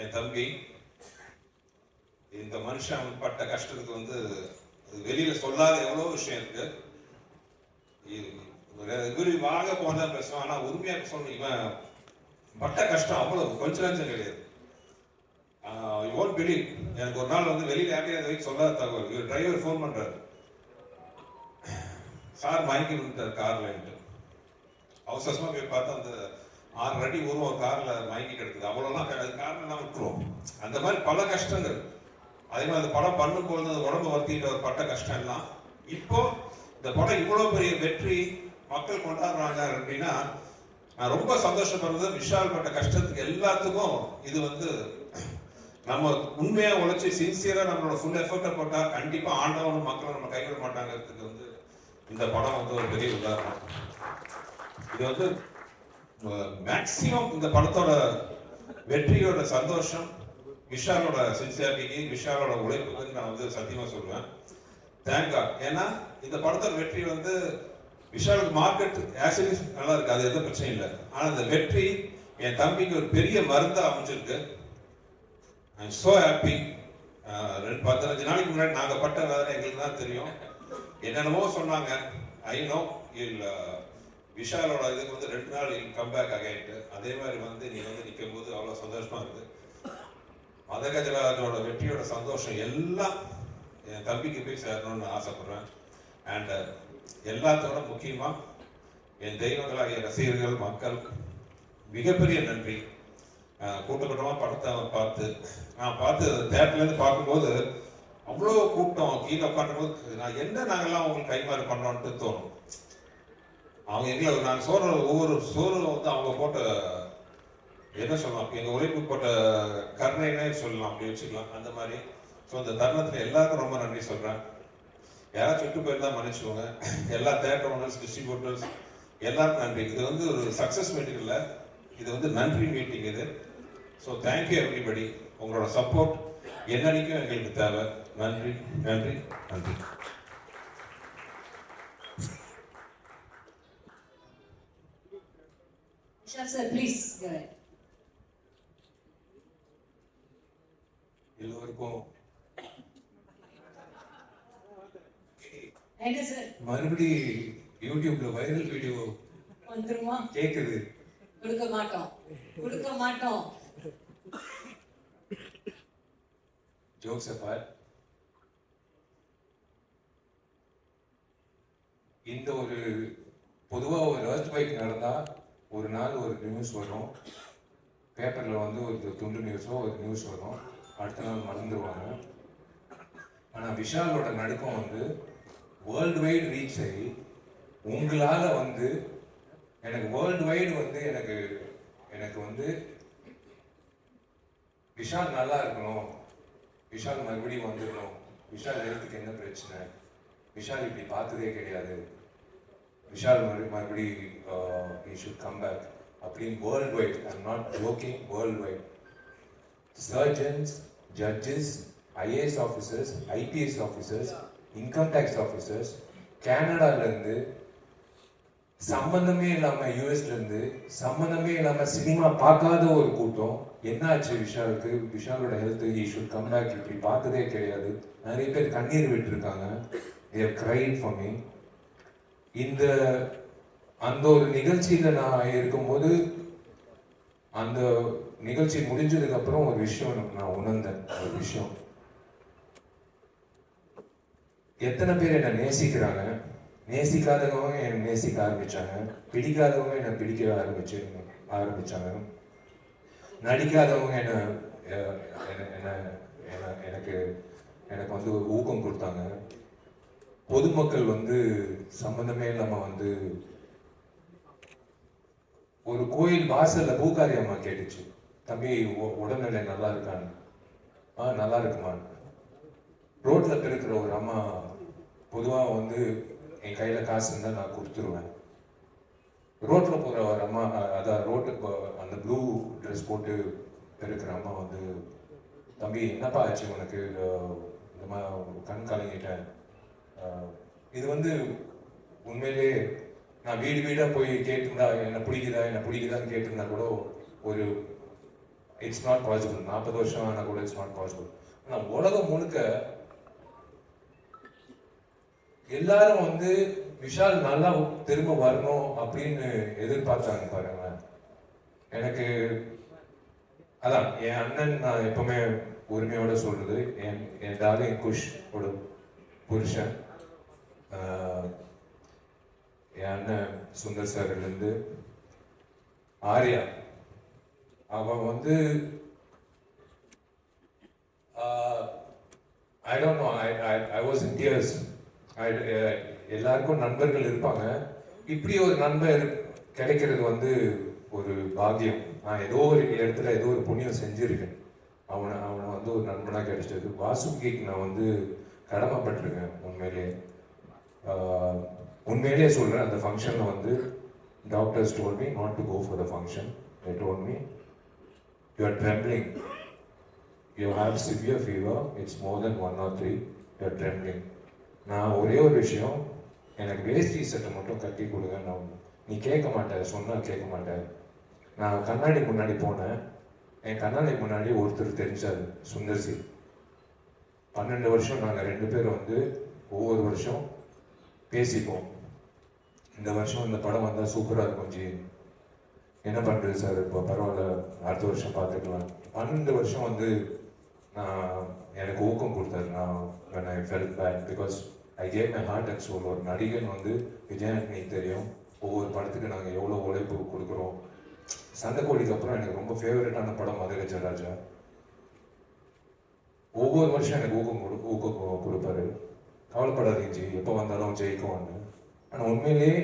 என் தம்பி இந்த மனுஷன் பட்ட கஷ்டத்துக்கு வந்து அது வெளியில சொல்லாத எவ்வளோ விஷயம் இருக்கு. இ- வாங்க போனா பேசுவான் ஆனா உண்மையா பேசணும் இவன் பட்ட கஷ்டம் அவ்வளவு கொஞ்சம் நஞ்சம் கிடையாது. யூ பிடி பிலீவ் எனக்கு ஒரு நாள் வந்து வெளியில யார்ட்டையும் அதை வரைக்கும் சொல்லாத தகவல். இவர் டிரைவர் ஃபோன் பண்றாரு. சார் மயங்கி விட்டார் கார்லன்ட்டு அவசரமா போய் பார்த்தா அந்த ஆறு அடி உருவம் காரில் மயங்கி கிடக்குது அவ்வளோலாம் அது காரணம் விட்டுருவோம். அந்த மாதிரி பல கஷ்டங்கள். அதே மாதிரி அந்த படம் பண்ணும்போது அந்த உடம்பு வருத்திட்டு ஒரு பட்ட கஷ்டம் எல்லாம் இப்போ இந்த படம் இவ்வளோ பெரிய வெற்றி மக்கள் கொண்டாடுறாங்க அப்படின்னா நான் ரொம்ப சந்தோஷப்படுறது விஷால் பட்ட கஷ்டத்துக்கு எல்லாத்துக்கும் இது வந்து நம்ம உண்மையா உழைச்சி சின்சியரா நம்மளோட ஃபுல் எஃபர்ட்டை போட்டா கண்டிப்பா ஆண்டவனும் மக்களும் நம்ம கைவிட மாட்டாங்கிறதுக்கு வந்து இந்த படம் வந்து ஒரு பெரிய உதாரணம். இது வந்து மேக்சிமம் இந்த படத்தோட வெற்றியோட சந்தோஷம் விஷாலோட சின்சியாரிட்டிக்கு விஷாலோட உழைப்புக்கு நான் வந்து சத்தியமா சொல்லுவேன். தேங்காய் ஏன்னா இந்த படத்தோட வெற்றி வந்து விஷாலுக்கு மார்க்கெட் ஆக்சுவலி நல்லா இருக்கு. அது எந்த பிரச்சனையும் இல்லை. ஆனால் இந்த வெற்றி என் தம்பிக்கு ஒரு பெரிய மருந்தாக அமைஞ்சிருக்கு. ஐம் ஸோ ஹாப்பி ரெண்டு பதினஞ்சு நாளைக்கு முன்னாடி நாங்கள் பட்ட வேலை எங்களுக்கு தான் தெரியும். என்னென்னமோ சொன்னாங்க. ஐ நோ இல்லை விஷாலோட இதுக்கு வந்து ரெண்டு நாள் கம் பேக் அகைன்ட்டு அதே மாதிரி வந்து நீ வந்து நிற்கும் போது அவ்வளோ சந்தோஷமா இருக்குது மதகஜராஜோட வெற்றியோட சந்தோஷம் எல்லாம் என் தம்பிக்கு போய் சேரணும்னு ஆசைப்படுறேன். அண்ட் uh, எல்லாத்தோட முக்கியமாக என் தெய்வங்களாகிய ரசிகர்கள் மக்கள் மிகப்பெரிய நன்றி. கூட்டக்கூட்டமாக படத்தை கூட்டமா படத்தை பார்த்து நான் பார்த்து தேட்டர்லேருந்து பார்க்கும்போது அவ்வளோ கூட்டம் கீழே உட்காந்தும்போது நான் என்ன நாங்கள்லாம் உங்களுக்கு கைமாறு பண்ணோன்ட்டு தோணும். அவங்க எங்களை நாங்கள் சோறு ஒவ்வொரு சோறு வந்து அவங்க போட்ட என்ன சொல்லலாம் எங்கள் உழைப்பு போட்ட கருணைனே சொல்லலாம் அப்படி வச்சுக்கலாம். அந்த மாதிரி. ஸோ அந்த தருணத்தில் எல்லாருக்கும் ரொம்ப நன்றி சொல்கிறேன் யாராச்சும் விட்டு போயிருந்தா மன்னிச்சுக்கோங்க. எல்லா தேட்டர் ஓனர்ஸ் டிஸ்ட்ரிபியூட்டர்ஸ் எல்லாருக்கும் நன்றி. இது வந்து ஒரு சக்ஸஸ் மீட்டிங் இல்லை. இது வந்து நன்றி மீட்டிங் இது. ஸோ தேங்க்யூ எவ்ரிபடி உங்களோட சப்போர்ட் என்னன்னைக்கும் எங்களுக்கு தேவை. நன்றி நன்றி நன்றி. Ahead. எல்லோருக்கும் என்ன சார் மறுபடி யூடியூப்ல வைரல் வீடியோ வந்துருமா? கேக்குது. கொடுக்க மாட்டோம். கொடுக்க மாட்டோம். ஜோக்ஸ் அப்பார்ட் இந்த ஒரு பொதுவா ஒரு எர்த் பைக் நடந்தா ஒரு நாள் ஒரு நியூஸ் வரும். பேப்பரில் வந்து ஒரு துண்டு நியூஸோ ஒரு நியூஸ் வரும். அடுத்த நாள் மறந்துடுவாங்க ஆனால் விஷாலோட நடுக்கம் வந்து வேர்ல்டு வைடு ரீச் ஆகி உங்களால் வந்து எனக்கு வேர்ல்டு வைடு வந்து எனக்கு எனக்கு வந்து விஷால் நல்லா இருக்கணும். விஷால் மறுபடியும் வந்துடணும். விஷால் ஹெல்த்துக்கு என்ன பிரச்சனை? விஷால் இப்படி பார்த்ததே கிடையாது. விஷால் மறுபடி ஈ ஷுட் கம் பேக் அப்படின்னு world wide I'm not joking world wide surgeons judges IAS officers IPS officers income tax officers கேனடாலேருந்து சம்பந்தமே இல்லாமல் யூஎஸ்லேருந்து சம்பந்தமே இல்லாமல் சினிமா பார்க்காத ஒரு கூட்டம். என்ன ஆச்சு விஷாலுக்கு? விஷாலோட ஹெல்த் ஹி கம் பேக் இப்படி பார்த்ததே கிடையாது. நிறைய பேர் கண்ணீர் விட்டுருக்காங்க. தேர் கிரைட் ஃபார் மீ இந்த அந்த ஒரு நிகழ்ச்சியில் நான் இருக்கும்போது அந்த நிகழ்ச்சி முடிஞ்சதுக்கு அப்புறம் ஒரு விஷயம் எனக்கு நான் உணர்ந்தேன். ஒரு விஷயம். எத்தனை பேர் என்னை நேசிக்கிறாங்க? நேசிக்காதவங்க என்னை நேசிக்க ஆரம்பிச்சாங்க. பிடிக்காதவங்க என்னை பிடிக்க ஆரம்பிச்சு ஆரம்பிச்சாங்க. நடிக்காதவங்க என்னை என்ன- என்ன எனக்கு எனக்கு வந்து ஊக்கம் கொடுத்தாங்க. பொதுமக்கள் வந்து சம்பந்தமே இல்லாம வந்து ஒரு கோயில் வாசல்ல பூகாரி அம்மா கேட்டுச்சு தம்பி உடல்நிலை நல்லா இருக்கான்னு ஆ நல்லா இருக்குமா. ரோட்ல பெருக்கிற ஒரு அம்மா பொதுவா வந்து என் கையில காசு இருந்தா நான் கொடுத்துருவேன். ரோட்ல போற ஒரு அம்மா அதான் ரோட்டு அந்த ப்ளூ ட்ரெஸ் போட்டு பெருக்கிற அம்மா வந்து தம்பி என்னப்பா ஆச்சு உனக்கு? இந்த மாதிரி கண் கலங்கிட்டேன் இது வந்து உண்மையிலே நான் வீடு வீடாக போய் கேட்டிருந்தா என்ன பிடிக்குதா என்ன பிடிக்குதான்னு கேட்டிருந்தா கூட ஒரு இட்ஸ் நாட் பாசிபிள் நாற்பது வருஷம் ஆனால் கூட இட்ஸ் நாட் பாசிபிள் ஆனால் உலகம் முழுக்க எல்லாரும் வந்து விஷால் நல்லா திரும்ப வரணும் அப்படின்னு எதிர்பார்த்தாங்க பாருங்க. எனக்கு அதான் என் அண்ணன் நான் எப்பவுமே உரிமையோட சொல்றது என் என் டார்லிங் குஷ் புருஷன். என் அண்ணன் சுந்தர் சார்லேருந்து ஆர்யா. அவன் வந்து I don't know I I I was in tears எல்லாருக்கும் நண்பர்கள் இருப்பாங்க. இப்படி ஒரு நண்பர் கிடைக்கிறது வந்து ஒரு பாக்கியம். நான் ஏதோ ஒரு இடத்துல ஏதோ ஒரு புண்ணியம் செஞ்சுருக்கேன். அவனை அவனை வந்து ஒரு நண்பனாக கிடைச்சது வாசுகிக்கு நான் வந்து கடமைப்பட்டிருக்கேன் உண்மையிலேயே உண்மையிலேயே சொல்கிறேன் அந்த ஃபங்க்ஷனில் வந்து doctors told me not to go for the function they told me you are trembling. You have severe fever it's more than one or three you are trembling. நான் ஒரே ஒரு விஷயம் எனக்கு வேஸ்டி சட்டை மட்டும் கட்டி கொடுங்க நான் நீ கேட்க மாட்டேன் சொன்னால் கேட்க மாட்டேன் நான் கண்ணாடி முன்னாடி போனேன். என் கண்ணாடி முன்னாடி ஒருத்தர் தெரிஞ்சார் சுந்தர் சி. பன்னெண்டு வருஷம் நாங்கள் ரெண்டு பேரும் வந்து ஒவ்வொரு வருஷம் பேசிப்போம். இந்த வருஷம் இந்த படம் வந்தால் சூப்பராக இருக்கும் ஜி. என்ன பண்ணுறது சார் இப்போ பரவாயில்ல அடுத்த வருஷம் பார்த்துக்கலாம். பன்னெண்டு வருஷம் வந்து நான் எனக்கு ஊக்கம் கொடுத்தாரு. நான் I I felt because I gave my heart and soul ஒரு நடிகன் வந்து விஜயாண்டனி தெரியும். ஒவ்வொரு படத்துக்கு நாங்கள் எவ்வளோ உழைப்பு கொடுக்குறோம். சண்டைக்கோடிக்கு அப்புறம் எனக்கு ரொம்ப ஃபேவரட்டான படம் மதுரை ஒவ்வொரு வருஷம் எனக்கு ஊக்கம் கொடு ஊக்கம் கொடுப்பாரு. கவலைப்படாதீங்க ஜி எப்போ வந்தாலும் ஜெயிக்கும்னு ஆனால் உண்மையிலேயே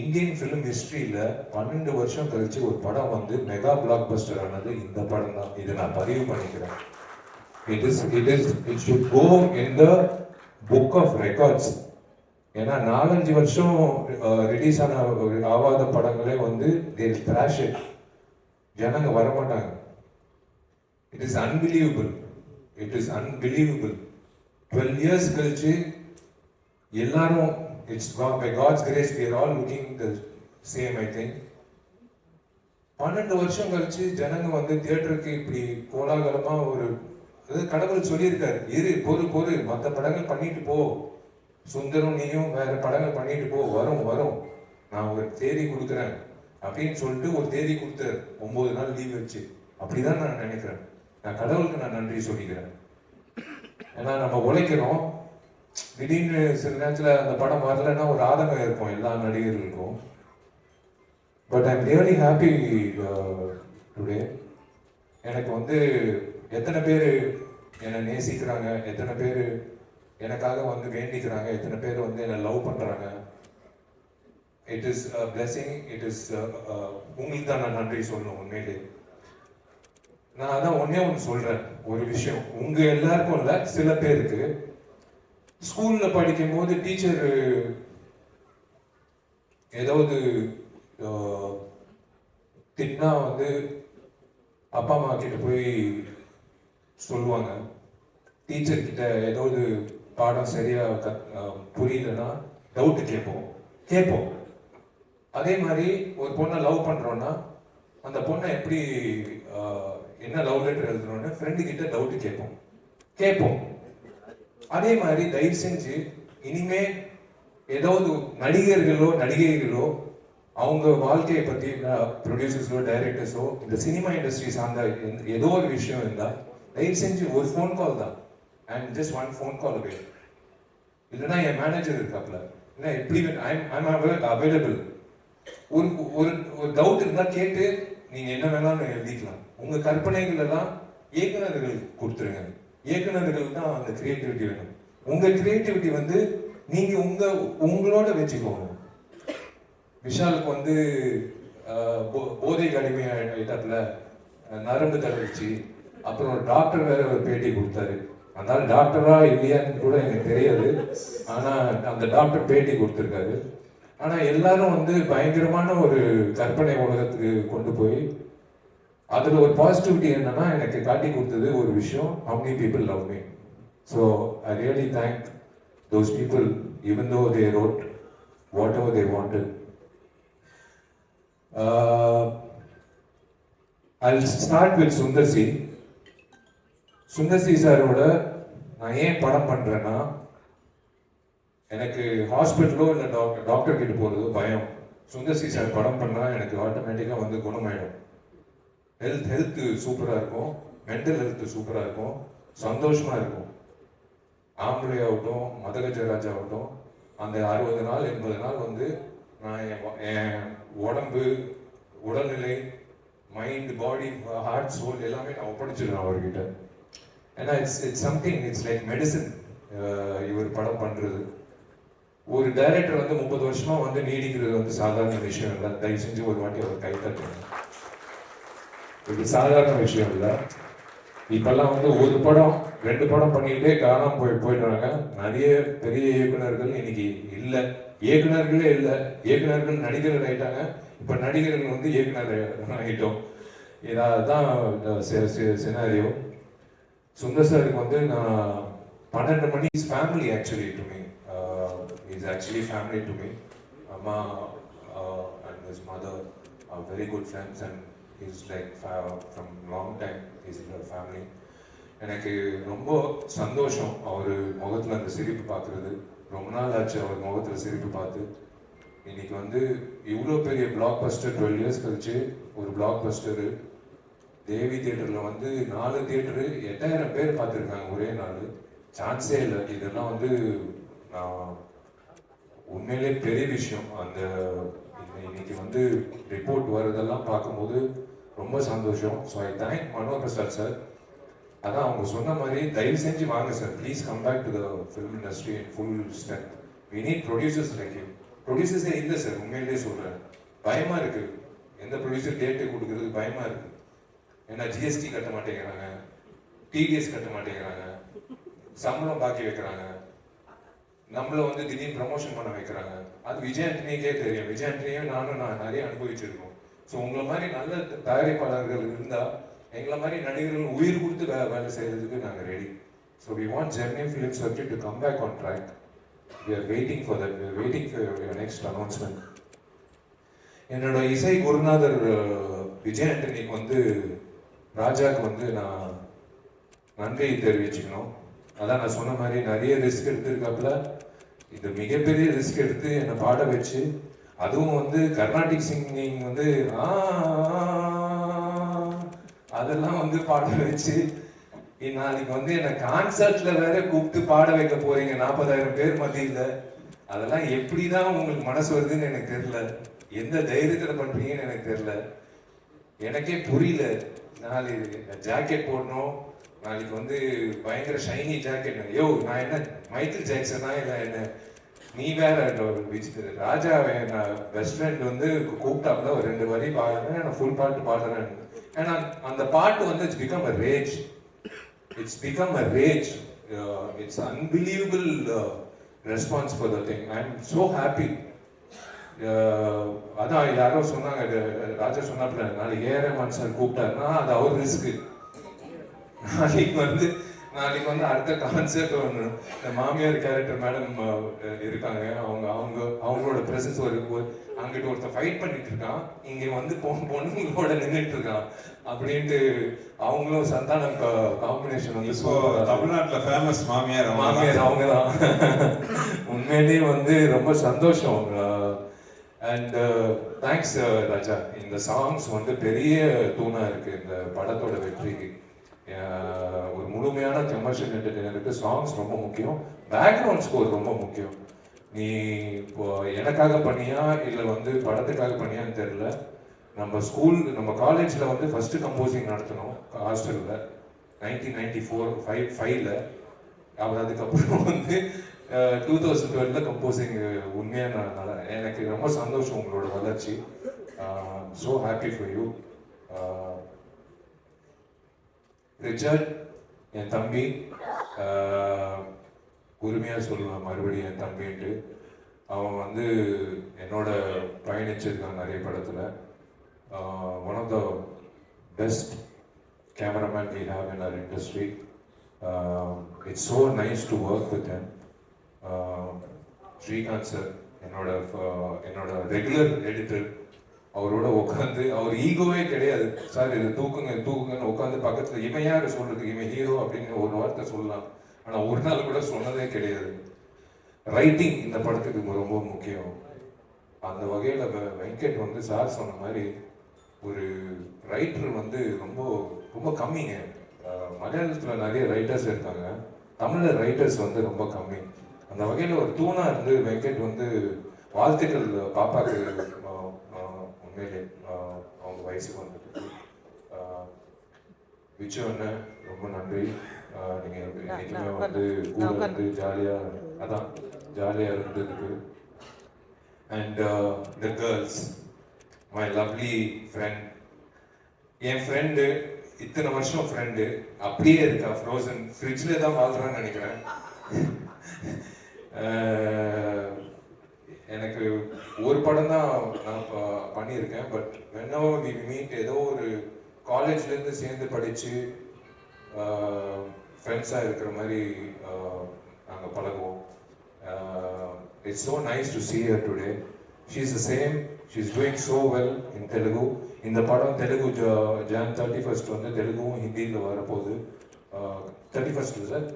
இந்தியன் ஃபிலிம் ஹிஸ்ட்ரியில் பன்னெண்டு வருஷம் கழிச்சு ஒரு படம் வந்து மெகா பிளாக் பஸ்டர் ஆனது இந்த படம் தான். இதை நான் பதிவு பண்ணிக்கிறேன். It is it is it should go in the book of records ஏன்னா நாலஞ்சு வருஷம் ரிலீஸ் ஆன ஆகாத ஆவாத படங்களே வந்து தேர் த்ராஷ் இட் ஜனங்க வரமாட்டாங்க. It is unbelievable it is unbelievable twelve years கழிச்சு எல்லாரும் it's by God's grace we all looking the same I think பன்னெண்டு வருஷம் கழிச்சு ஜனங்க வந்து தியேட்டருக்கு இப்படி கோலாகலமா ஒரு அதாவது கடவுள் சொல்லியிருக்காரு. இரு பொறு பொறு மற்ற படங்கள் பண்ணிட்டு போ. சுந்தரம் நீயும் வேற படங்கள் பண்ணிட்டு போ. வரும் வரும். நான் ஒரு தேதி கொடுக்குறேன். அப்படின்னு சொல்லிட்டு ஒரு தேதி கொடுத்தாரு. ஒன்பது நாள் லீவ் வச்சு. அப்படிதான் நான் நினைக்கிறேன். நான் கடவுளுக்கு நான் நன்றி சொல்லிக்கிறேன். ஏன்னா நம்ம உழைக்கிறோம். திடீர்னு சில நேரத்தில் அந்த படம் வரலன்னா ஒரு ஆதங்கம் இருக்கும் எல்லா நடிகர்களுக்கும். But I'm really happy today எனக்கு வந்து எத்தனை பேர் என்னை நேசிக்கிறாங்க எத்தனை பேர் எனக்காக வந்து வேண்டிக்கிறாங்க எத்தனை பேர் வந்து என்னை லவ் பண்ணுறாங்க it is blessing it is உங்களுக்கு தான் நான் நன்றி சொல்லணும் உண்மையிலே. நான் அதான் ஒன்னே ஒன்று சொல்கிறேன் ஒரு விஷயம். உங்கள் எல்லாருக்கும் இல்லை சில பேருக்கு. ஸ்கூலில் படிக்கும் போது டீச்சர் ஏதாவது திட்டினா வந்து அப்பா அம்மா கிட்ட போய் சொல்லுவாங்க. டீச்சர் கிட்ட ஏதாவது பாடம் சரியா கத்- புரியலன்னா டவுட்டு கேட்போம். கேட்போம். அதே மாதிரி ஒரு பொண்ணை லவ் பண்ணுறோன்னா அந்த பொண்ணை எப்படி என்ன லவ் லெட்டர் எழுதுறோன்னு ஃப்ரெண்டு கிட்ட டவுட்டு கேட்போம். கேட்போம். அதே மாதிரி தயவு செஞ்சு இனிமே ஏதாவது நடிகர்களோ நடிகைகளோ அவங்க வாழ்க்கையை பத்தி ப்ரொடியூசர்ஸோ டைரக்டர்ஸோ இந்த சினிமா இண்டஸ்ட்ரி சார்ந்த ஏதோ ஒரு விஷயம் இருந்தால் தயவு செஞ்சு ஒரு ஃபோன் கால் தான். And just one phone call away இல்லைன்னா என் மேனேஜர் இருக்காப்ல இல்லை எப்படி ஐம் ஐம் அவைலபிள் ஒரு ஒரு ஒரு டவுட் இருந்தால் கேட்டு நீங்கள் என்ன வேணாலும் எழுதிக்கலாம். உங்கள் கற்பனைகளை தான் இயக்குநர்கள் கொடுத்துருங்க. இயக்குனர்கள் தான் அந்த கிரியேட்டிவிட்டி வேணும். உங்க கிரியேட்டிவிட்டி வந்து நீங்க உங்க உங்களோட வச்சுக்கோங்க விஷாலுக்கு வந்து போ- போதைக்கு அடிமை நரம்பு தளர்ச்சி அப்புறம் ஒரு டாக்டர் வேற ஒரு பேட்டி கொடுத்தாரு. அதனால டாக்டரா இல்லையான்னு கூட எனக்கு தெரியாது. ஆனா அந்த டாக்டர் பேட்டி கொடுத்துருக்காரு. ஆனா எல்லாரும் வந்து பயங்கரமான ஒரு கற்பனை உலகத்துக்கு கொண்டு போய் அதில் ஒரு பாசிட்டிவிட்டி என்னன்னா எனக்கு காட்டி கொடுத்தது ஒரு விஷயம். How many people love me so I really thank those people even though they wrote whatever they uh, I start with Sundar C Sundar C சாரோட நான் ஏன் படம் பண்ணுறேன்னா எனக்கு ஹாஸ்பிட்டலோ இல்லை டாக்டர் டாக்டர் கிட்ட போகிறதோ பயம். சுந்தர் சி சார் படம் பண்ணால் எனக்கு ஆட்டோமேட்டிக்காக வந்து குணமாயிடும். ஹெல்த் ஹெல்த்து சூப்பராக இருக்கும். மென்டல் ஹெல்த்து சூப்பராக இருக்கும். சந்தோஷமாக இருக்கும். ஆம்பளை ஆகட்டும் மதகஜராஜ் ஆகட்டும் அந்த அறுபது நாள் எண்பது நாள் வந்து நான் என் என் உடம்பு உடல்நிலை மைண்ட் பாடி ஹார்ட் சோல் எல்லாமே நான் ஒப்படைச்சிடுறேன் அவர்கிட்ட. ஏன்னா it's it's something it's like medicine இவர் படம் பண்ணுறது ஒரு டைரக்டர் வந்து முப்பது வருஷமா வந்து நீடிக்கிறது வந்து சாதாரண விஷயம் இல்லை. தயவு செஞ்சு ஒரு வாட்டி அவர் கை இது சாதாரண விஷயம் இல்லை. இப்பெல்லாம் வந்து ஒரு படம் ரெண்டு படம் பண்ணிட்டே காணாமல் போய் போயிடுறாங்க. நிறைய பெரிய இயக்குநர்கள் இன்னைக்கு இல்லை. இயக்குநர்களே இல்லை. இயக்குனர்கள் நடிகர்கள் ஆயிட்டாங்க. இப்போ நடிகர்கள் வந்து இயக்குனர் ஆகிட்டோம் இதான் சினாரியோ சுந்தர் சாருக்கு வந்து நான் பன்னெண்டு மணி is family actually to me is actually family to me அம்மா and is mother very good friends and is like from long time is family எனக்கு ரொம்ப சந்தோஷம் அவர் முகத்தில் அந்த சிரிப்பு பார்க்குறது. ரொம்ப நாள் ஆச்சு அவர் முகத்தில் சிரிப்பு பார்த்து. இன்னைக்கு வந்து இவ்வளோ பெரிய பிளாக் பஸ்டர் டுவெல் இயர்ஸ் கழிச்சு ஒரு பிளாக் பஸ்டரு தேவி தியேட்டரில் வந்து நாலு தியேட்டரு எட்டாயிரம் பேர் பார்த்துருக்காங்க ஒரே நாள். சான்ஸே இல்லை. இதெல்லாம் வந்து நான் உண்மையிலே பெரிய விஷயம். அந்த இன்னைக்கு வந்து ரிப்போர்ட் வர்றதெல்லாம் பார்க்கும்போது ரொம்ப சந்தோஷம். So I thank Mano Prasad sir அதான் அவங்க சொன்ன மாதிரி தயவு செஞ்சு வாங்க sir please come back to the film industry in full strength we need producers like you ப்ரொடியூசர்ஸே இல்லை சார் உண்மையிலேயே சொல்கிறேன் பயமாக இருக்குது எந்த ப்ரொடியூசர் டேட்டு கொடுக்குறது பயமாக இருக்குது ஏன்னா ஜிஎஸ்டி கட்ட மாட்டேங்கிறாங்க. டிடிஎஸ் கட்ட மாட்டேங்கிறாங்க. சம்பளம் பாக்கி வைக்கிறாங்க. நம்மள வந்து திடீர்னு ப்ரமோஷன் பண்ண வைக்கிறாங்க. அது விஜய் ஆண்டனிக்கே தெரியும். விஜய் ஆண்டனியும் நானும் நான் நிறைய அனுபவிச்சிருக்கோம். ஸோ உங்களை மாதிரி நல்ல தயாரிப்பாளர்கள் இருந்தால் எங்களை மாதிரி நடிகர்கள் உயிர் கொடுத்து வே வேலை செய்கிறதுக்கு நாங்கள் ready so we want journey film circuit to come back on track we are waiting for that we are waiting for next announcement என்னோட இசை குருநாதர் விஜய் ஆண்டனிக்கு வந்து ராஜாக்கு வந்து நான் நன்றியை தெரிவிச்சுக்கணும். அதான் நான் சொன்ன மாதிரி நிறைய ரிஸ்க் எடுத்திருக்காப்புல. இது மிகப்பெரிய ரிஸ்க் எடுத்து என்னை பாட வச்சு அதுவும் வந்து கர்நாடிக் சிங்கிங் வந்து ஆ, அதெல்லாம் வந்து பாட வச்சு நாளைக்கு வந்து என்னை கான்சர்ட்ல வேற கூப்பிட்டு பாட வைக்க போறீங்க நாற்பதாயிரம் பேர் மத்தியில். அதெல்லாம் எப்படிதான் உங்களுக்கு மனசு வருதுன்னு எனக்கு தெரியல. எந்த தைரியத்தில் பண்றீங்கன்னு எனக்கு தெரியல. எனக்கே புரியல. நாளைக்கு ஜாக்கெட் போடணும். நாளைக்கு வந்து பயங்கர ஷைனி ஜாக்கெட் யோ நான் என்ன மைக்கேல் ஜாக்சனா இல்லை என்ன? நீ வேற விஜய் ராஜா நான் பெஸ்ட் ஃப்ரெண்ட் வந்து கூப்பிட்டாப்புல ஒரு ரெண்டு வரி பாடுறேன். நான் ஃபுல் பாட்டு பாடுறேன். ஏன்னா அந்த பாட்டு வந்து it's become a rage it's become a rage it's unbelievable response for the thing I am so happy அதான் யாரோ சொன்னாங்க ராஜா சொன்னாப்புல நாளைக்கு ஏற மனுஷன் கூப்பிட்டாருன்னா அது அவர் ரிஸ்க்கு நாளைக்கு வந்து நாளைக்கு வந்து அடுத்த கான்செர்ட் ஒன்று இந்த மாமியார் கேரக்டர் மேடம் இருக்காங்க. அவங்க அவங்க அவங்களோட பிரசன்ஸ் ஒரு அங்கிட்டு ஒருத்தன் ஃபைட் பண்ணிட்டு இருக்கான். இங்க வந்து பொண்ணு பொண்ணுங்களோட நின்றுட்டு இருக்கான். அப்படின்ட்டு அவங்களும் சந்தானம் காம்பினேஷன் வந்து சூப்பரா- தமிழ்நாட்டுல ஃபேமஸ் மாமியார் அவங்க. மாமியார் அவங்க தான் உண்மையிலேயே வந்து ரொம்ப சந்தோஷம். And thanks Raja. இந்த சாங்ஸ் வந்து பெரிய தூணா இருக்கு. இந்த படத்தோட வெற்றிக்கு. ஒரு முழுமையான கமர்ஷியல் என்டர்டெய்னருக்கு சாங்ஸ் ரொம்ப முக்கியம். பேக்ரவுண்ட் ஸ்கோர் ரொம்ப முக்கியம். நீ இப்போ எனக்காக பண்ணியா இல்லை வந்து படத்துக்காக பண்ணியான்னு தெரில நம்ம ஸ்கூல் நம்ம காலேஜில் வந்து ஃபஸ்ட்டு கம்போசிங் நடத்தினோம் ஹாஸ்டலில் நைன்டீன் நைன்டி ஃபோர் ஃபைவ் ஃபைவ்ல அப்புறம் அதுக்கப்புறம் வந்து டூ தௌசண்ட் டுவெல்ல கம்போசிங் உண்மையாக நான் எனக்கு ரொம்ப சந்தோஷம் உங்களோட வளர்ச்சி. So happy for you Richard என் தம்பி உரிமையாக சொல்லுவேன் மறுபடியும் என் தம்பின்ட்டு அவன் வந்து என்னோட பயணிச்சிருக்கான் நிறைய படத்தில். One of the best cameraman we have in our industry it's so nice to work with with Srikanth sir என்னோட என்னோட ரெகுலர் எடிட்டர் அவரோட உட்காந்து அவர் ஈகோவே கிடையாது. சார் இது தூக்குங்க தூக்குங்கன்னு உட்காந்து பக்கத்துல இவன் யாரு சொல்றதுக்கு இவன் ஹீரோ அப்படின்னு ஒரு வார்த்தை சொல்லலாம். ஆனா ஒரு நாள் கூட சொன்னதே கிடையாது. ரைட்டிங் இந்த படத்துக்கு ரொம்ப முக்கியம். அந்த வகையில் வெங்கட் வந்து சார் சொன்ன மாதிரி ஒரு ரைட்டர் வந்து ரொம்ப ரொம்ப கம்மிங்க. மலையாளத்தில் நிறைய ரைட்டர்ஸ் இருக்காங்க. தமிழில் ரைட்டர்ஸ் வந்து ரொம்ப கம்மி. அந்த வகையில் ஒரு தூணாக இருந்து வெங்கட் வந்து வாழ்த்துக்கள் பாப்பாக்கு உண்மையிலே அவங்க வயசுக்கு விச்சு அண்ணன் ரொம்ப நன்றி. அஹ், நீங்க என்னைக்குமே வந்து கூட இருந்து ஜாலியா அதான் ஜாலியா இருந்ததுக்கு. And the girls my lovely friend N friend இத்தனை வருஷம் ஃப்ரெண்டு அப்படியே இருக்கா ஃப்ரோசன் ஃப்ரிட்ஜில் தான் வாழ்றான்னு நினைக்கிறேன். எனக்கு ஒரு படம் தான் நான் ப- பண்ணியிருக்கேன். பட் வென்னோ வி மீட் ஏதோ ஒரு காலேஜ்லேருந்து சேர்ந்து படித்து ஃப்ரெண்ட்ஸாக இருக்கிற மாதிரி நாங்கள் பழகுவோம். It's so nice to see her today she is the same she is doing so well in Telugu இந்த படம் தெலுங்கு ஜான் தேர்ட்டி ஃபர்ஸ்ட் வந்து தெலுங்கும் ஹிந்தியில் வரப்போகுது. Thirty first sir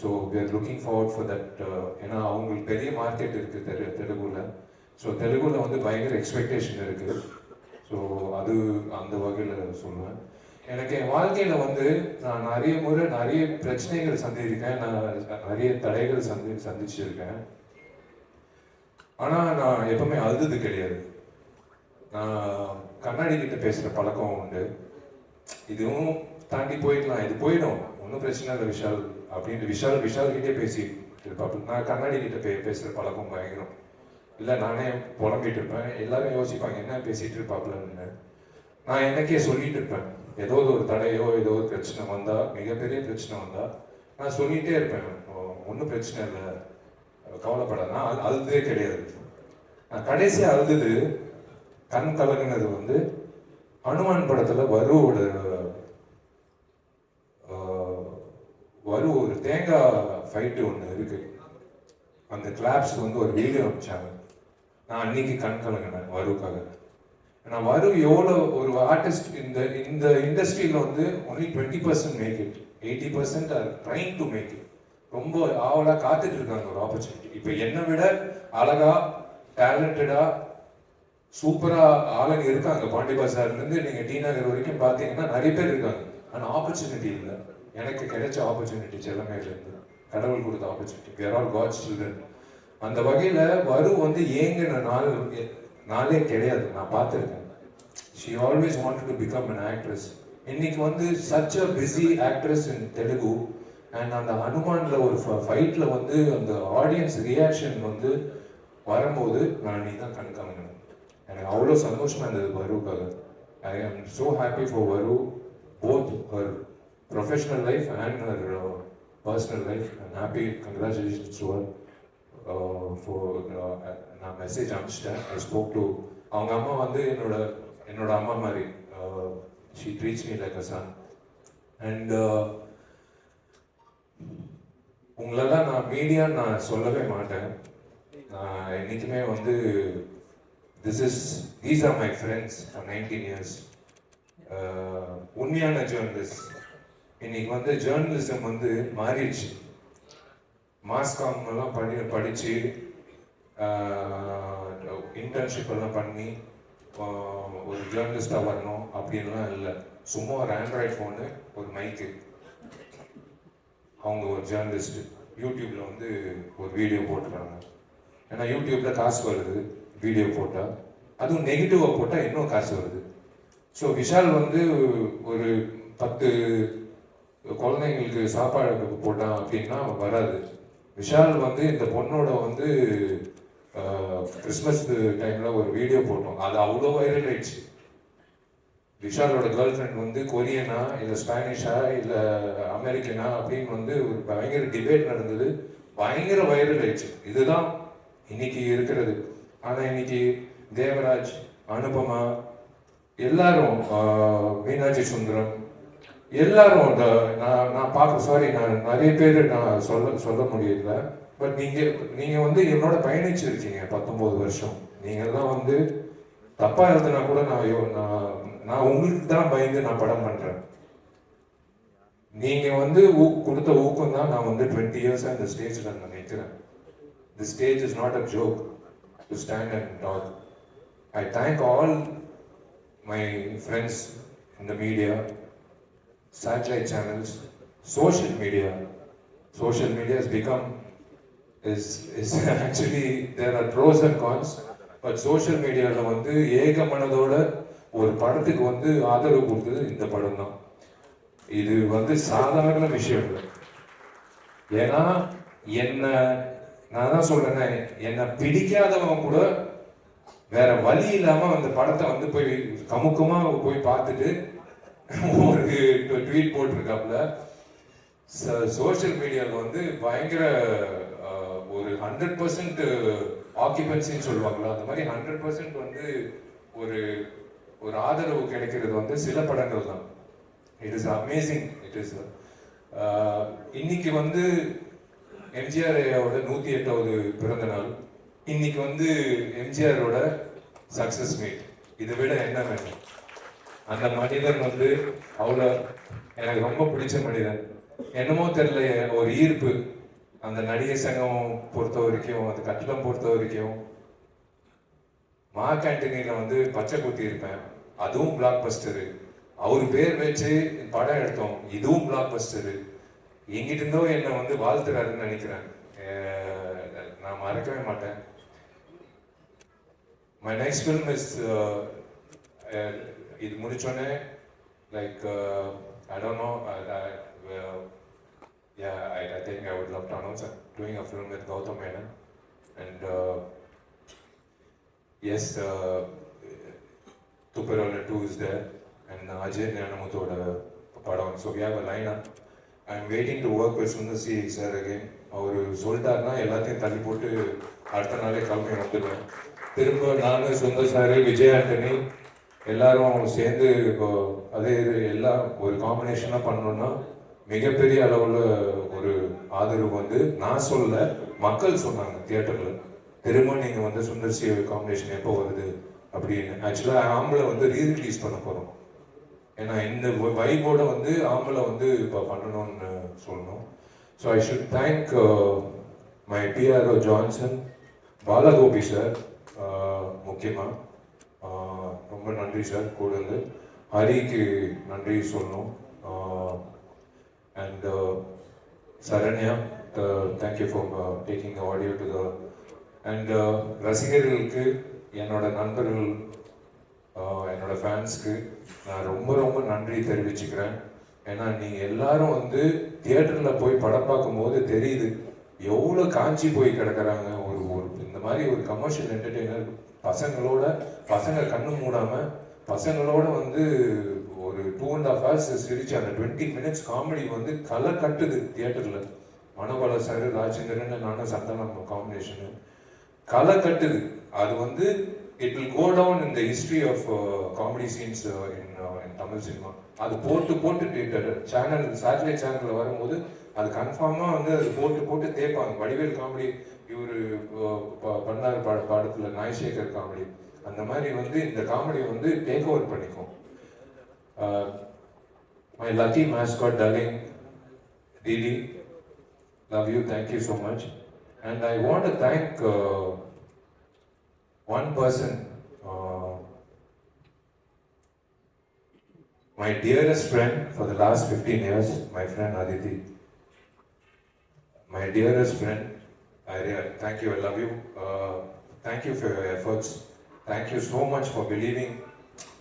so we are looking forward for that ஏன்னா அவங்களுக்கு பெரிய market இருக்குது தெரு தெலுங்குல ஸோ தெலுங்குல வந்து பயங்கர எக்ஸ்பெக்டேஷன் இருக்குது ஸோ அது அந்த வகையில் சொல்லுவேன். எனக்கு என் வாழ்க்கையில் வந்து நான் நிறைய முறை நிறைய பிரச்சனைகள் சந்திச்சிருக்கேன். நான் நிறைய தடைகள் சந்தி சந்திச்சிருக்கேன். ஆனால் நான் எப்பவுமே அழுது கிடையாது. நான் கண்ணாடி கிட்ட பேசுகிற பழக்கம் உண்டு. இதுவும் தாண்டி போயிடலாம் இது போயிடும். ஒன்றும் பிரச்சனை இல்லை விஷால் அப்படின்ட்டு. விஷால் விஷால் கிட்டே பேசி. இருப்பாப்புல நான் கண்ணாடி கிட்ட பே பேசுகிற பழக்கம் பயங்கரம். இல்லை நானே புலம்பிட்டு இருப்பேன். எல்லாரும் யோசிப்பாங்க என்ன பேசிகிட்டு இருப்பாப்புலன்னு நான் எனக்கே சொல்லிட்டு இருப்பேன். ஏதோ ஒரு தடையோ ஏதோ ஒரு பிரச்சனை வந்தால் மிகப்பெரிய பிரச்சனை வந்தால் நான் சொல்லிகிட்டே இருப்பேன். ஒன்றும் பிரச்சனை இல்லை. கவலைப்படாது. நான் அழுதே கிடையாது. நான் கடைசியாக அழுது கண் கலங்கினது வந்து ஹனுமான் படத்தில் வருவோட ஆஹ், வரு ஒரு ஃபைட்டு ஒன்று இருக்குது அந்த கிளாப்ஸ் வந்து ஒரு வீடியோ அனுப்பிச்சாங்க நான் அன்னைக்கு கண் கலங்கினேன் வருக்காக. நான் வரு எவ்வளோ ஒரு ஆர்டிஸ்ட் இந்த இந்த இண்டஸ்ட்ரியில் வந்து only twenty percent make it eighty percent are trying to make it ரொம்ப ஆவலாக காத்துட்டு இருக்காங்க ஒரு ஆப்பர்ச்சுனிட்டி இப்போ என்னை விட அழகா டேலண்டடா சூப்பராக ஆளுங்க இருக்காங்க. பாண்டிபா சார்லேருந்து நீங்கள் டி நகர் வரைக்கும் பார்த்தீங்கன்னா நிறைய பேர் இருக்காங்க. ஆனால் ஆப்பர்ச்சுனிட்டி இல்லை. எனக்கு கிடைச்ச ஆப்பர்ச்சுனிட்டி எல்லாமே இருந்து கடவுள் கொடுத்த opportunity where all God children அந்த வகையில் வரு வந்து ஏங்கின நாள் நாளே கிடையாது. நான் பார்த்துருக்கேன். She always wanted to become an actress இன்னைக்கு வந்து such a busy actress in Telugu and அந்த ஹனுமான்ல ஒரு ஃபைட்டில் வந்து அந்த ஆடியன்ஸ் ரியாக்ஷன் வந்து வரும்போது நான் நீ தான் கண் எனக்கு அவ்வளோ சந்தோஷமாக இருந்தது வருக்காக I am so happy for Varu both her professional life and life. And life and happy her uh, for uh, நான் மெசேஜ் அனுப்பிச்சிட்டேன். ஐ ஸ்போக் டு அவங்க அம்மா வந்து என்னோட என்னோட அம்மா மாதிரி she treats me like a son and உங்களெல்லாம் நான் மீடியா நான் சொல்லவே மாட்டேன். நான் என்றைக்குமே வந்து this is these are my friends for nineteen years உண்மையான ஜேர்னலிஸ்ட் இன்னைக்கு வந்து ஜேர்னலிசம் வந்து மாறிடுச்சு. மாஸ்காம் எல்லாம் பண்ணி படித்து இன்டர்ன்ஷிப் எல்லாம் பண்ணி ஒரு ஜேர்னலிஸ்டாக வரணும் அப்படின்லாம் இல்லை. சும்மா ஒரு ஆண்ட்ராய்ட் ஃபோனு ஒரு மைக்கு அவங்க ஒரு ஜேர்னலிஸ்ட்டு யூடியூப்பில் வந்து ஒரு வீடியோ போட்டுறாங்க. ஏன்னா யூடியூப்பில் காசு வருது வீடியோ போட்டால் அதுவும் நெகட்டிவாக போட்டால் இன்னும் காசு வருது. ஸோ விஷால் வந்து ஒரு பத்து குழந்தைங்களுக்கு சாப்பாடு போட்டான் அப்படின்னா வராது. விஷால் வந்து இந்த பொண்ணோட வந்து கிறிஸ்மஸ் டைமில் ஒரு வீடியோ போட்டோம். அது அவ்வளோ வைரல் ஆயிடுச்சு. விஷாலோட கேர்ள் ஃப்ரெண்ட் வந்து கொரியனா இல்லை ஸ்பானிஷா இல்லை அமெரிக்கனா அப்படின்னு வந்து ஒரு பயங்கர டிபேட் நடந்தது. பயங்கர வைரல் ஆயிடுச்சு. இதுதான் இன்னைக்கு இருக்கிறது. ஆனால் இன்னைக்கு தேவராஜ் அனுபமா எல்லாரும் மீனாட்சி சுந்தரம் எல்லாரும் அந்த நான் நான் பார்க்க சாரி நான் நிறைய பேர் நான் சொல்ல சொல்ல முடியல. பட் நீங்கள் நீங்கள் வந்து என்னோட பயணிச்சிருக்கீங்க பத்தொம்போது வருஷம். நீங்கள் தான் வந்து தப்பாக எழுதுனா கூட நான் ஐயோ நான் நான் உங்களுக்கு தான் பயந்து நான் படம் பண்ணுறேன் நீங்கள் வந்து ஊ- கொடுத்த ஊக்கம் தான் நான் வந்து டுவெண்ட்டி இயர்ஸாக இந்த ஸ்டேஜில் நான் நிற்கிறேன் the stage is not a joke to stand and talk I thank all my friends இந்த media satellite channels, social media. Social media has become is is actually there are pros and cons, but social மீடியால வந்து ஏக மனதோட ஒரு படத்துக்கு வந்து ஆதரவு கொடுத்தது இந்த படம் தான் இது வந்து சாதாரண விஷயம் இல்லை ஏன்னா என்ன நான் தான் சொல்றேனே என்னை பிடிக்காதவன் கூட வேற வழி இல்லாம அந்த படத்தை வந்து போய் கமுக்கமா போய் பார்த்துட்டு ஒரு ட்வீட் போட்டிருக்காப்புல. சோஷியல் மீடியாவில் வந்து பயங்கர ஒரு ஹண்ட்ரட் பர்சன்ட் ஆக்கியபன்சின்னு சொல்லுவாங்களா அந்த மாதிரி ஹண்ட்ரட் பர்சன்ட் வந்து ஒரு ஒரு ஆதரவு கிடைக்கிறது வந்து சில படங்கள் தான். It is amazing it is இன்னைக்கு வந்து எம்ஜிஆர் ஐயாவோட நூற்றி எட்டாவது பிறந்த நாள். இன்னைக்கு வந்து எம்ஜிஆரோட சக்சஸ் மீட் இதை விட என்ன வேணும்? அந்த மனிதன் வந்து அவ்வளோ எனக்கு ரொம்ப பிடிச்ச மனிதன். என்னமோ தெரியல ஒரு ஈர்ப்பு. அந்த நடிகர் சங்கம் பொறுத்த வரைக்கும் அந்த கட்டிடம் பொறுத்த வரைக்கும் மா கேண்டீனில் வந்து பச்சை குத்தி இருப்பேன். அதுவும் பிளாக் பஸ்டரு அவர் பேர் வச்சு படம் எடுத்தோம். இதுவும் பிளாக் பஸ்டரு எங்கிட்ட இருந்தோ என்னை வந்து வாழ்த்துறாருன்னு நினைக்கிறேன். நான் மறக்கவே மாட்டேன். மை நெக்ஸ்ட் ஃபில்ம் இஸ் இது முடிச்சோடனே like I don't know yeah, I, I think I would love to announce I'm doing a film with Gautam Menon. And uh, yes, uh, Tupperwala 2 is there, படம் so we have a line up I am waiting to work with Sundar C sir again அவர் சொல்லிட்டாருன்னா எல்லாத்தையும் தள்ளி போட்டு அடுத்த நாளே கிளம்பி வந்துடுவேன் திரும்ப நான் சுந்தர் சார் விஜய் ஆண்டனி எல்லாரும் சேர்ந்து இப்போ அதே இது எல்லாம் ஒரு காம்பினேஷனாக பண்ணோன்னா மிகப்பெரிய அளவில் ஒரு ஆதரவு வந்து நான் சொல்ல மக்கள் சொன்னாங்க தியேட்டரில். திரும்ப நீங்கள் வந்து சுந்தர் சி காம்பினேஷன் எப்போ வருது? அப்படின்னு. ஆக்சுவலாக ஆம்பளை வந்து ரீரிலீஸ் பண்ண போகிறோம் ஏன்னா இந்த வைபோட வந்து ஆம்பளை வந்து இப்போ பண்ணணும்னு சொல்லணும். So I should thank my PRO Johnson Balagopi sir முக்கியமாக ரொம்ப நன்றி சார். கூட இருந்து ஹரிக்கு நன்றி சொல்லணும். And Saranya thank you for taking the audio to the and ரசிகர்களுக்கு என்னோட நண்பர்கள் என்னோட ஃபேன்ஸ்க்கு நான் ரொம்ப ரொம்ப நன்றி தெரிவிச்சுக்கிறேன். ஏன்னா நீங்கள் எல்லாரும் வந்து தியேட்டரில் போய் படம் பார்க்கும்போது தெரியுது எவ்வளோ காஞ்சி போய் கிடக்கிறாங்க. ஒரு ஒரு இந்த மாதிரி ஒரு கமர்ஷியல் என்டர்டெய்னர் பசங்களோட பசங்க கண்ணு மூடாம பசங்களோட வந்து ஒரு டூ அண்ட் ஆஃப் ஹவர்ஸ் சிரிச்சு அந்த டுவெண்ட்டி மினிட்ஸ் காமெடி வந்து களை கட்டுது தியேட்டர்ல மனோபால சார் ராஜேந்திரன் நானும் சந்தானம் காம்பினேஷனு களை கட்டுது. அது வந்து it will go down in the history of comedy scenes in in Tamil cinema அது போட்டு போட்டு சேனல் சேட்டலைட் சேனலில் வரும்போது அது கன்ஃபார்மாக வந்து அது போட்டு போட்டு தேய்ப்பாங்க. வடிவேல் காமெடி இவர் பண்ணார் பா படத்தில் நாய்சேகர் காமெடி. அந்த மாதிரி வந்து இந்த காமெடி வந்து டேக் ஓவர் பண்ணிக்கும். My lucky mascot darling DD love you thank you so much and I want to thank one person uh, my dearest friend for the last 15 years, my friend Aditi. My dearest friend, I re- thank you, I love you. Uh, thank you for your efforts. Thank you so much for believing.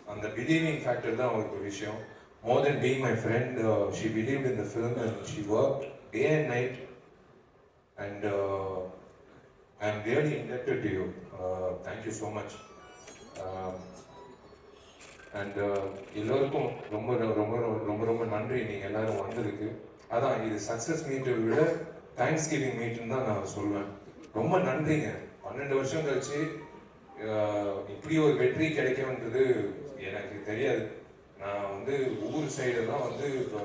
And the believing factor தான் ஒரு விஷயம் more than being my friend, uh, she believed in the film and she worked day and night. And uh, I'm really indebted to you. Uh, thank you so much. Um, and எல்லோருக்கும் ரொம்ப ரொம்ப ரொம்ப ரொம்ப நன்றி நீங்கள் எல்லாரும் வந்ததுக்கு அதான் இது சக்ஸஸ் மீட்டை விட தேங்க்ஸ் கிவிங் மீட்னு தான் நான் சொல்லுவேன் ரொம்ப நன்றிங்க. பன்னெண்டு வருஷம் கழிச்சு இப்படி ஒரு வெற்றி கிடைக்கும்ன்றது எனக்கு தெரியாது. நான் வந்து ஊர் சைடெல்லாம் வந்து இப்போ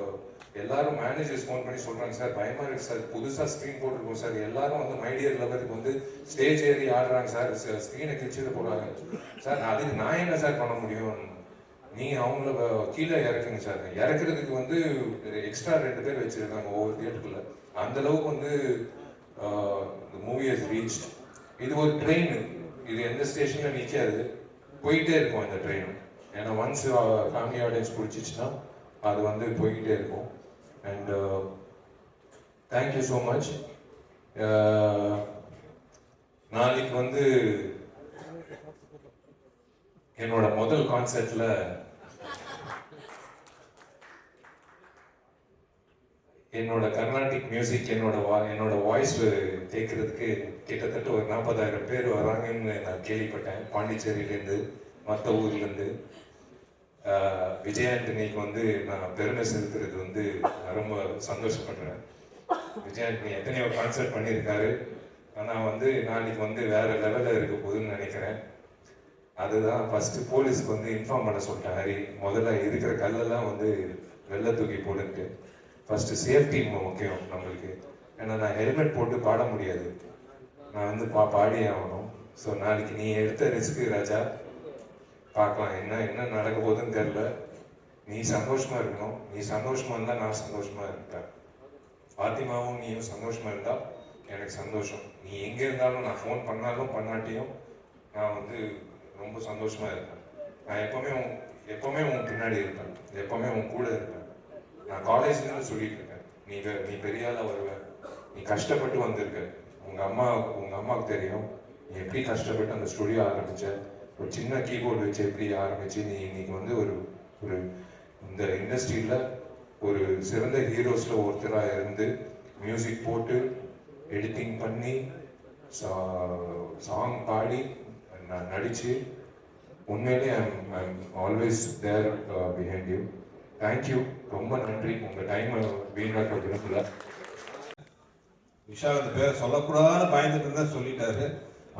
எல்லாரும் மேனேஜர்ஸ் ஃபோன் பண்ணி சொல்கிறாங்க சார் பயமாக இருக்குது சார். புதுசாக ஸ்க்ரீன் போட்டிருக்கோம் சார். எல்லாரும் வந்து மைடியர் லெவலுக்கு வந்து ஸ்டேஜ் ஏறி ஆடுறாங்க சார். ஸ்க்ரீனை கிழிச்சிட்டு போகிறாங்க சார் அதுக்கு நான் என்ன சார் பண்ண முடியும்? நீ அவங்கள கீழே இறக்குங்க சார். இறக்குறதுக்கு வந்து எக்ஸ்ட்ரா ரெண்டு பேர் வச்சுருக்காங்க ஒவ்வொரு தியேட்டருக்குள்ள அந்த அளவுக்கு வந்து மூவி ஹஸ் ரீச் இது ஒரு ட்ரெயின் இது எந்த ஸ்டேஷன்ல நிற்காது போயிட்டே இருக்கும் இந்த ட்ரெயின் ஏன்னா ஒன்ஸ் ஃபேமிலி ஆடியன்ஸ் பிடிச்சிச்சுன்னா அது வந்து போய்கிட்டே இருக்கும். அண்ட் தேங்க்யூ ஸோ மச் நாளைக்கு வந்து என்னோட முதல் கான்சர்ட்ல என்னோட கர்நாடிக் மியூசிக் என்னோட வா- என்னோட வாய்ஸ் கேட்கறதுக்கு கிட்டத்தட்ட ஒரு நாற்பதாயிரம் பேர் வராங்கன்னு நான் கேள்விப்பட்டேன். பாண்டிச்சேரியிலேருந்து மற்ற ஊர்லேருந்து. விஜயாண்டனிக்கு வந்து நான் பெருமை செலுத்துறது வந்து ரொம்ப சந்தோஷப்படுறேன். விஜயாண்டனி எத்தனையோ கான்சர்ட் பண்ணியிருக்காரு. ஆனால் வந்து நாளைக்கு வந்து வேற லெவலில் இருக்க போகுதுன்னு நினைக்கிறேன். அதுதான் ஃபர்ஸ்ட் போலீஸ்க்கு வந்து இன்ஃபார்ம் பண்ண சொல்லிட்டேன் ஹரி. முதல்ல இருக்கிற கல்லெல்லாம் வந்து வெள்ளை தூக்கி போடுன்ட்டு ஃபஸ்ட்டு சேஃப்டி முக்கியம் நம்மளுக்கு. ஏன்னா நான் ஹெல்மெட் போட்டு பாட முடியாது. நான் வந்து பா பாடியே ஆகணும். ஸோ நாளைக்கு நீ எடுத்த ரிஸ்க்கு ராஜா பார்க்கலாம். என்ன என்ன நடக்க போகுதுன்னு தெரில நீ சந்தோஷமா இருக்கணும். நீ சந்தோஷமா இருந்தா நான் சந்தோஷமா இருப்பேன். பாத்திமாவும் நீயும் சந்தோஷமா இருந்தா எனக்கு சந்தோஷம். நீ எங்க இருந்தாலும் நான் ஃபோன் பண்ணாலும் பண்ணாட்டியும் நான் வந்து ரொம்ப சந்தோஷமா இருப்பேன். நான் எப்பவுமே உன் எப்பவுமே உன் பின்னாடி இருப்பேன். எப்பவுமே உன் கூட இருப்பேன். நான் காலேஜ்லேருந்து சொல்லிட்டு இருக்கேன் நீ நீ பெரிய வருவ. நீ கஷ்டப்பட்டு வந்திருக்க. உங்க அம்மா உங்க அம்மாவுக்கு தெரியும். நீ எப்படி கஷ்டப்பட்டு அந்த ஸ்டுடியோ ஆரம்பிச்ச? ஒரு சின்ன கீபோர்டு வச்சு எப்படி ஆரம்பிச்சு? நீ இன்னைக்கு வந்து ஒரு ஒரு இந்த இண்டஸ்ட்ரியில் ஒரு சிறந்த ஹீரோஸில் ஒருத்தராக இருந்து மியூசிக் போட்டு எடிட்டிங் பண்ணி சாங் பாடி நான் நடித்து உண்மையிலே I'm always there behind you thank you ரொம்ப நன்றி. உங்க டைம் வீணாக்க விரும்பல. விஷால் அந்த பேரை சொல்லக்கூடாதுன்னு பயந்துட்டு இருந்தா சொல்லிட்டாரு.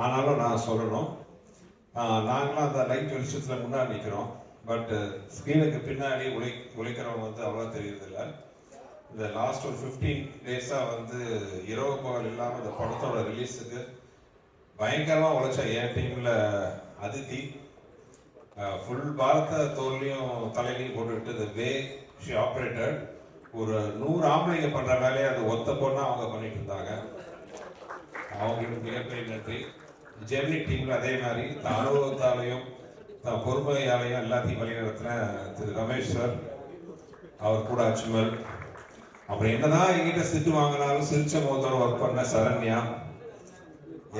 ஆனாலும் நான் சொல்லணும். நாங்களும் நாங்களாம் அந்த லைட் வெளிச்சத்தில் முன்னாடி நிற்கிறோம் பட் ஸ்க்ரீனுக்கு பின்னாடி உழை உழைக்கிறவங்க வந்து அவ்வளோ தெரியறதில்ல. இந்த லாஸ்ட் ஒரு ஃபிஃப்டீன் டேஸாக வந்து இரவு பகல் இல்லாமல் இந்த படத்தோட ரிலீஸுக்கு பயங்கரமாக உழைச்ச என் டீமில் அதித்தி ஃபுல் பாரத்தை தோல்லையும் தலையிலையும் போட்டுக்கிட்டு த வே ஷி ஆப்ரேட்டட் ஒரு நூறு ஆம்பளைங்க பண்ணுற வேலையை அது ஒத்த பொண்ணாக அவங்க பண்ணிட்டு இருந்தாங்க. அவங்களுக்கு மிகப்பெரிய நன்றி. ஜெர்மனி டீம்ல அதே மாதிரி தான் அனுபவத்தாலையும் தான் பொறுமையாலையும் எல்லாத்தையும் வழிநடத்தின திரு ரமேஷ் சார் அவர் கூட அச்சுமல் அப்புறம் என்னதான் எங்கிட்ட சிட்டு வாங்கினாலும் சிரிச்ச முகத்தோட ஒர்க் பண்ண சரண்யா.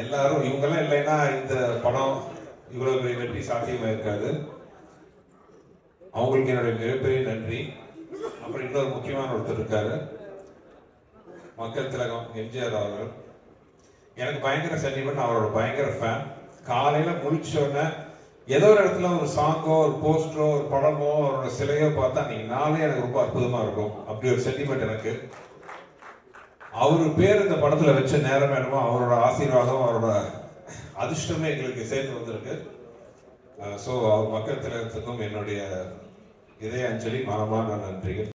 எல்லாரும் இவங்கெல்லாம் இல்லைன்னா இந்த படம் இவ்வளவு பெரிய வெற்றி சாத்தியமா இருக்காது. அவங்களுக்கு என்னுடைய மிகப்பெரிய நன்றி. அப்புறம் இன்னொரு முக்கியமான ஒருத்தர் இருக்காரு. மக்கள் திலகம் எம்ஜிஆர் அவர்கள். எனக்கு பயங்கர சென்டிமெண்ட் அவரோட பயங்கர ஃபேன் காலையில முடிச்சோடனே ஏதோ ஒரு இடத்துல ஒரு சாங்கோ ஒரு போஸ்டரோ ஒரு படமோ அவரோட சிலையோ பார்த்தா அன்னைக்கு நாளே எனக்கு ரொம்ப அற்புதமா இருக்கும். அப்படி ஒரு சென்டிமெண்ட் எனக்கு. அவர் பேர் இந்த படத்துல வச்ச நேரம் வேணுமோ அவரோட ஆசீர்வாதம் அவரோட அதிர்ஷ்டமே எங்களுக்கு சேர்ந்து வந்திருக்கு. ஸோ அவர் மக்கள் திலகத்துக்கும் என்னுடைய இதய அஞ்சலி மனமான நன்றிகள்.